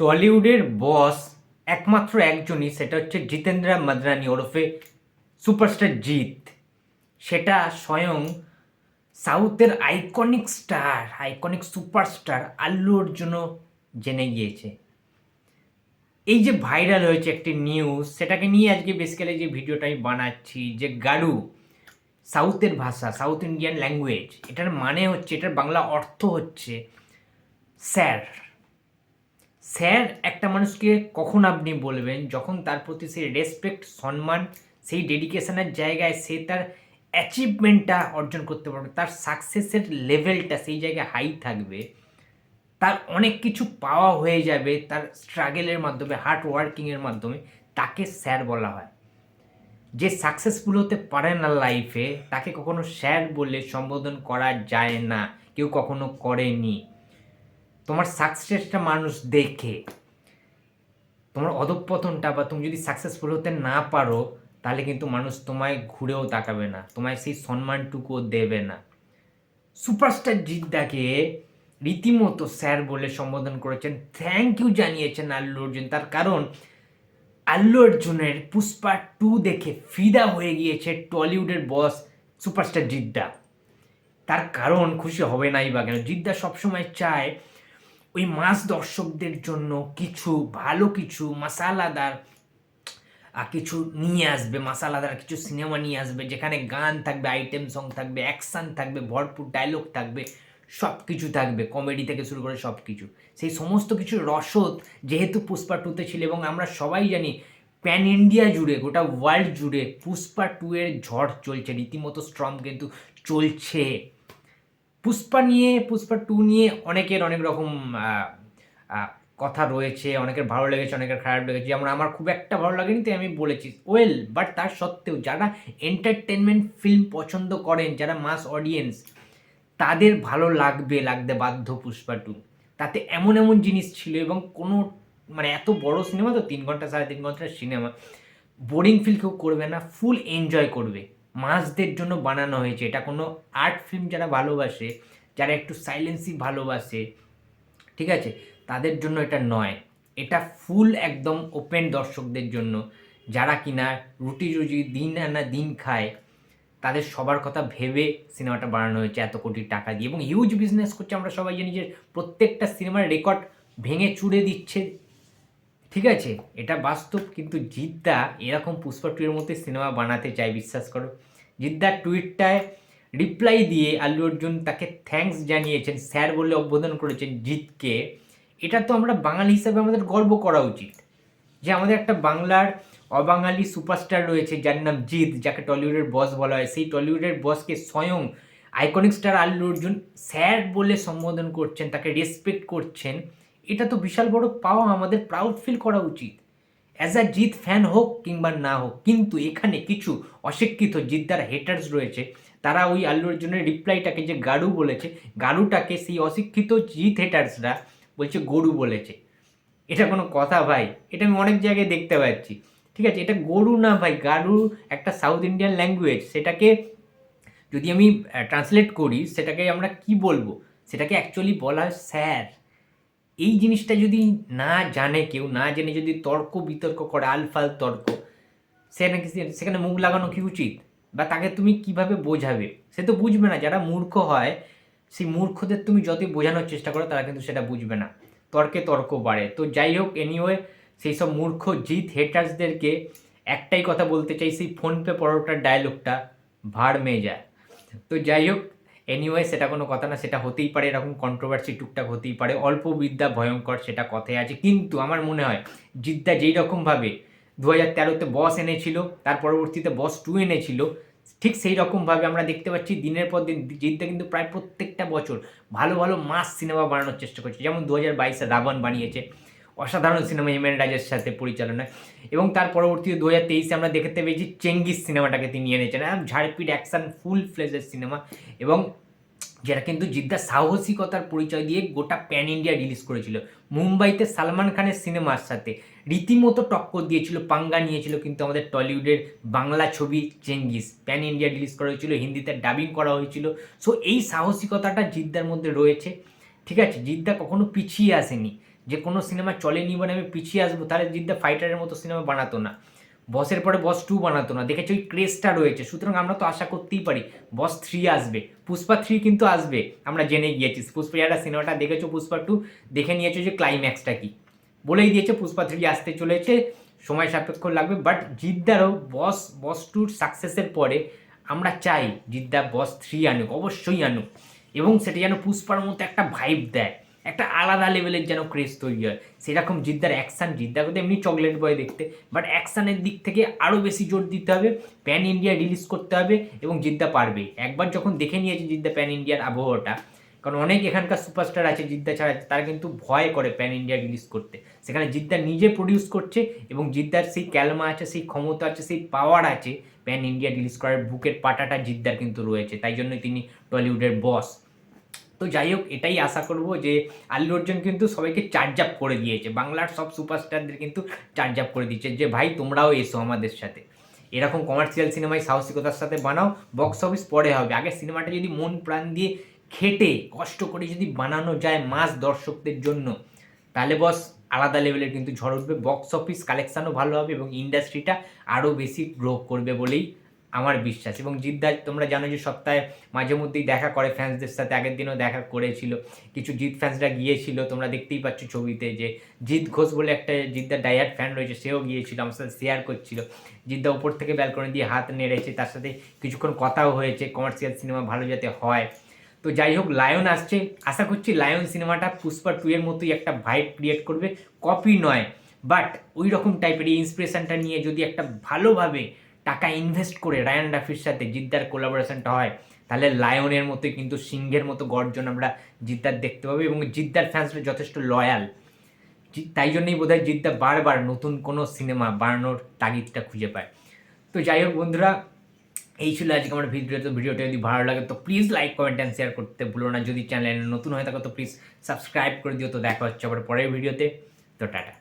টলিউডের বস একমাত্র একজনই, সেটা হচ্ছে জিতেন্দ্রা মাদরানি ওরফে সুপারস্টার জিৎ। সেটা স্বয়ং সাউথের iconic star, iconic superstar Allu অর্জুনও জেনে গিয়েছে। এই যে ভাইরাল হয়েছে একটি নিউজ, সেটাকে নিয়ে আজকে বেসিক্যালি যে ভিডিওটা আমি বানাচ্ছি, যে গাড়ু সাউথের ভাষা, সাউথ ইন্ডিয়ান ল্যাঙ্গুয়েজ, এটার মানে হচ্ছে, এটার বাংলা অর্থ হচ্ছে, স্যার স্যার, একটা মানুষকে কখন আপনি বলবেন? যখন তার প্রতি সেই রেসপেক্ট সম্মান, সেই ডেডিকেশনের জায়গায় সে তার অ্যাচিভমেন্টটা অর্জন করতে পারবে, তার সাকসেসের লেভেলটা সেই জায়গায় হাই থাকবে, তার অনেক কিছু পাওয়া হয়ে যাবে, তার স্ট্রাগেলের মাধ্যমে হার্ড ওয়ার্কিংয়ের মাধ্যমে, তাকে স্যার বলা হয়। যে সাকসেসফুল হতে পারে না লাইফে তাকে কখনো স্যার বলে সম্বোধন করা যায় না, কেউ কখনো করেনি। তোমার সাকসেসটা মানুষ দেখে। তোমার অধঃপতনটা বা তুমি যদি সাকসেসফুল হতে না পারো, তাহলে কিন্তু মানুষ তোমায় ঘুরেও তাকাবে না, তোমায় সেই সম্মানটুকুও দেবে না। সুপারস্টার জিদ্দাকে রীতিমতো স্যার বলে সম্বোধন করেছেন থ্যাংক ইউ জানিয়েছেন আল্লু অর্জুন। তার কারণ, আল্লু অর্জুনের পুষ্পা টু দেখে ফিদা হয়ে গিয়েছে টলিউডের বস সুপারস্টার জিদ্দা। তার কারণ খুশি হবে নাই বা কেন জিদ্দা সবসময় চায় ওই মাস দর্শকদের জন্য কিছু ভালো কিছু মশালাদার কিছু নিয়ে আসবে, মশালাদার কিছু সিনেমা নিয়ে আসবে, যেখানে গান থাকবে আইটেম সং থাকবে অ্যাকশান থাকবে, ভরপুর ডায়লগ থাকবে সব কিছু থাকবে কমেডি থেকে শুরু করে সব কিছু সেই সমস্ত কিছু রসদ যেহেতু পুষ্পা টুতে ছিল এবং আমরা সবাই জানি প্যান ইন্ডিয়া জুড়ে, গোটা ওয়ার্ল্ড জুড়ে পুষ্পা টু এর ঝড় চলছে, রীতিমতো স্ট্রং কিন্তু চলছে। পুষ্পা নিয়ে, পুষ্পা টু নিয়ে অনেকের অনেক রকম কথা রয়েছে, অনেকের ভালো লেগেছে, অনেকের খারাপ লেগেছে। যেমন আমার খুব একটা ভালো লাগেনি, তাই আমি বলেছি ওয়েল বাট তার সত্ত্বেও যারা এন্টারটেনমেন্ট ফিল্ম পছন্দ করেন, যারা মাস অডিয়েন্স তাদের ভালো লাগবে, লাগতে বাধ্য পুষ্পা টু তাতে এমন এমন জিনিস ছিল এবং কোনো মানে এত বড় সিনেমা তো তিন ঘণ্টা, সাড়ে তিন ঘণ্টার সিনেমা বোরিং ফিল কেউ করবে না ফুল এনজয় করবে। মাসদের জন্য বানানো হয়েছে। এটা কোনো আর্ট ফিল্ম যারা ভালোবাসে, যারা একটু সাইলেন্সি ভালোবাসে, ঠিক আছে? তাদের জন্য এটা নয়। এটা ফুল একদম ওপেন দর্শকদের জন্য। যারা কিনা রুটি রুজি দিন আনা দিন খায়, তাদের সবার কথা ভেবে সিনেমাটা বানানো হয়েছে এত কোটি টাকা দিয়ে। এবং হিউজ বিজনেস করছে। আমরা সবাই জানি যে প্রত্যেকটা সিনেমার রেকর্ড ভেঙে চুড়ে দিচ্ছে ঠিক আছে, এটা বাস্তব, কিন্তু জিদ্দা এরকম পুষ্পা টু এর মধ্যে সিনেমা বানাতে চায়, বিশ্বাস করো। জিদ্দার টুইটটায় রিপ্লাই দিয়ে আল্লু অর্জুন তাকে থ্যাঙ্কস জানিয়েছেন, স্যার বলে অভ্বোধন করেছেন জিতকে এটা তো আমরা বাঙালি হিসাবে আমাদের গর্ব করা উচিত। যে আমাদের একটা বাংলার অবাঙালি সুপারস্টার রয়েছে, যার নাম জিৎ, যাকে টলিউডের বস বলা হয়। সেই টলিউডের বসকে স্বয়ং iconic star Allu Arjun sir বলে সম্বোধন করছেন, তাকে রেসপেক্ট করছেন। এটা তো বিশাল বড় পাওয়া আমাদের প্রাউড ফিল করা উচিত। অ্যাজ আ জিৎ ফ্যান হোক কিংবা না হোক, কিন্তু এখানে কিছু অশিক্ষিত জিদ্দার হেটার্স রয়েছে। তারা ওই আল্লু অর্জুনের রিপ্লাইটাকে যে গাড়ু বলেছে, গাড়ুটাকে সেই অশিক্ষিত জিৎ হেটার্সরা বলছে গরু বলেছে। এটা কোনো কথা ভাই, এটা আমি অনেক জায়গায় দেখতে পাচ্ছি। ঠিক আছে, এটা গরু না ভাই গারু একটা সাউথ ইন্ডিয়ান ল্যাঙ্গুয়েজ সেটাকে যদি আমি ট্রান্সলেট করি, সেটাকে আমরা কি বলব? সেটাকে অ্যাকচুয়ালি বলা হয় স্যার। এই জিনিসটা যদি না জানে কেউ, না জেনে যদি তর্ক, বিতর্ক করে, আলফাল তর্ক, সে নাকি সেখানে মুখ লাগানো কি উচিত? বা তাকে তুমি কীভাবে বোঝাবে? সে তো বুঝবে না। যারা মূর্খ হয়, সেই মূর্খদের তুমি যতই বোঝানোর চেষ্টা করো, তারা কিন্তু সেটা বুঝবে না। তর্কে তর্ক বাড়ে। তো যাই হোক এনিওয়ে সেই সব মূর্খ, জিত হেটার্সদেরকে একটাই কথা বলতে চাই, সেই ফোনপে পরোটার ডায়লগটা ভাড় মেয়ে যায়। তো যাই হোক এনিওয়ে সেটা কোনো কথা না, সেটা হতেই পারে, এরকম কন্ট্রোভার্সি টুকটাক হতেই পারে। অল্প বিদ্যা ভয়ঙ্কর সেটা কথায় আছে। কিন্তু আমার মনে হয়, জিদ্দা যেই রকমভাবে দু হাজার তেরোতে বস এনেছিল, তার পরবর্তীতে বস টু এনেছিল, ঠিক সেই রকমভাবে আমরা দেখতে পাচ্ছি দিনের পর দিন জিদ্দা কিন্তু প্রায় প্রত্যেকটা বছর ভালো ভালো মাস সিনেমা বানানোর চেষ্টা করছে। যেমন দু হাজার বাইশে রাবণ বানিয়েছে অসাধারণ সিনেমা হিমেন রাজের সাথে পরিচালনায়। এবং তার পরবর্তী দু হাজার তেইশে আমরা দেখতে পেয়েছি চেঙ্গিস সিনেমাটাকে তিনি এনেছেন। একদম ঝাড়পিট অ্যাকশন, ফুল ফ্লেজের সিনেমা এবং যেটা কিন্তু জিদ্দা সাহসিকতার পরিচয় দিয়ে গোটা প্যান ইন্ডিয়া রিলিজ করেছিল। মুম্বাইতে সালমান খানের সিনেমার সাথে রীতিমতো টক্কর দিয়েছিল, পাঙ্গা নিয়েছিল কিন্তু আমাদের টলিউডের বাংলা ছবি চেঙ্গিস। প্যান ইন্ডিয়া রিলিজ করা হয়েছিল, হিন্দিতে ডাবিং করা হয়েছিল। সো এই সাহসিকতাটা জিদ্দার মধ্যে রয়েছে। ঠিক আছে, জিদ্দা কখনো পিছিয়ে আসেনি। যে কোনো সিনেমা চলে চলেনি মানে আমি পিছিয়ে আসব, তাহলে জিদ্দা ফাইটারের মতো সিনেমা বানাতো না। বসের পরে বস টু বানাতো না। দেখেছি ওই ক্রেজটা রয়েছে। সুতরাং আমরা তো আশা করতেই পারি, বস থ্রি আসবে। পুষ্পা থ্রি কিন্তু আসবে, আমরা জেনে গিয়েছি। পুষ্পা, যারা সিনেমাটা দেখেছ, পুষ্পা টু দেখে নিয়েছো যে ক্লাইম্যাক্সটা কি। বলেই দিয়েছে, পুষ্পা থ্রি আসতে চলেছে। সময় সাপেক্ষ লাগবে বাট জিদ্দারও বস বস টুর সাকসেসের পরে আমরা চাই জিদ্দা বস থ্রি আনুক, অবশ্যই আনুক। এবং সেটা যেন পুষ্পার মতো একটা ভাইব দেয়। একটা আলাদা লেভেলের যেন ক্রেজ তৈরি হয়। সেরকম জিদ্দার অ্যাকশান জিদ্দাকে তো এমনি চকলেট বয় দেখতে। বাট অ্যাকশানের দিক থেকে আরও বেশি জোর দিতে হবে প্যান ইন্ডিয়া রিলিজ করতে হবে এবং জিদ্দা পারবে। একবার যখন দেখে নিয়েছে জিদ্দা প্যান ইন্ডিয়ার আবহাওয়াটা, কারণ অনেক এখানকার সুপারস্টার আছে জিদ্দা ছাড়া, তারা কিন্তু ভয় করে প্যান ইন্ডিয়া রিলিজ করতে। সেখানে জিদ্দা নিজে প্রডিউস করছে এবং জিদ্দার সেই ক্যালমা আছে, সেই ক্ষমতা আছে, সেই পাওয়ার আছে প্যান ইন্ডিয়া রিলিজ করার বুকের পাটাটা জিদ্দার কিন্তু রয়েছে। তাই জন্যই তিনি টলিউডের বস তো যাই হোক, এটাই আশা করব যে আল্লু অর্জুন কিন্তু সবাইকে চার্জ আপ করে দিয়েছে। বাংলার সব সুপারস্টারদের কিন্তু চার্জ আপ করে দিয়েছে যে, ভাই, তোমরাও এসো আমাদের সাথে। এরকম কমার্শিয়াল সিনেমায় সাহসিকতার সাথে বানাও। বক্স অফিস পরে হবে। আগে সিনেমাটা যদি মন প্রাণ দিয়ে খেটে, কষ্ট করে যদি বানানো যায় মাস দর্শকদের জন্য, তাহলে বস আলাদা লেভেলের কিন্তু ঝড় উঠবে। বক্স অফিস কালেকশানও ভালো হবে এবং ইন্ডাস্ট্রিটা আরও বেশি গ্রো করবে বলেই আমার বিশ্বাস। এবং জিদ্দা, তোমরা জানো যে সপ্তাহে মাঝে মধ্যেই দেখা করে ফ্যান্সদের সাথে, আগের দিনও দেখা করেছিল। কিছু জিৎ ফ্যান্সরা গিয়েছিল, তোমরা দেখতেই পাচ্ছ ছবিতে যে জিৎ ঘোষ বলে একটা জিদ্দার ডায়ার ফ্যান রয়েছে, সেও গিয়েছিল, আমার সাথে শেয়ার করছিল। জিদ্দা উপর থেকে ব্যালকনি দিয়ে হাত নেড়েছে, তার সাথে কিছুক্ষণ কথাও হয়েছে কমার্শিয়াল সিনেমা ভালো যাতে হয়। তো যাই হোক লায়ন আসছে। আশা করছি লায়ন সিনেমাটা পুষ্পা টু এর মতোই একটা ভাইব ক্রিয়েট করবে। কপি নয় বাট ওই রকম টাইপের ইন্সপিরেশনটা নিয়ে যদি একটা ভালোভাবে টাকা ইনভেস্ট করে রায়ান রাফির সাথে জিদ্দার কোলাবোরেশনটা হয়, তাহলে লায়নের মতোই কিন্তু সিংহের মতো গর্জন আমরা জিদ্দার দেখতে পাবো এবং জিদ্দার ফ্যান্সরা যথেষ্ট লয়াল তাই জন্যই বোধহয় জিদ্দা বারবার নতুন কোনো সিনেমা বানানোর তাগিদটা খুঁজে পায়। তো যাই হোক বন্ধুরা, এই ছিল আজকে আমার ভিডিও, তো ভিডিওটা যদি ভালো লাগে তো please like comment and share করতে ভুলো না। যদি চ্যানেল নতুন হয়ে থাকো তো প্লিজ সাবস্ক্রাইব করে দিও। তো দেখা হচ্ছে আবার পরের ভিডিওতে। তো টাটা।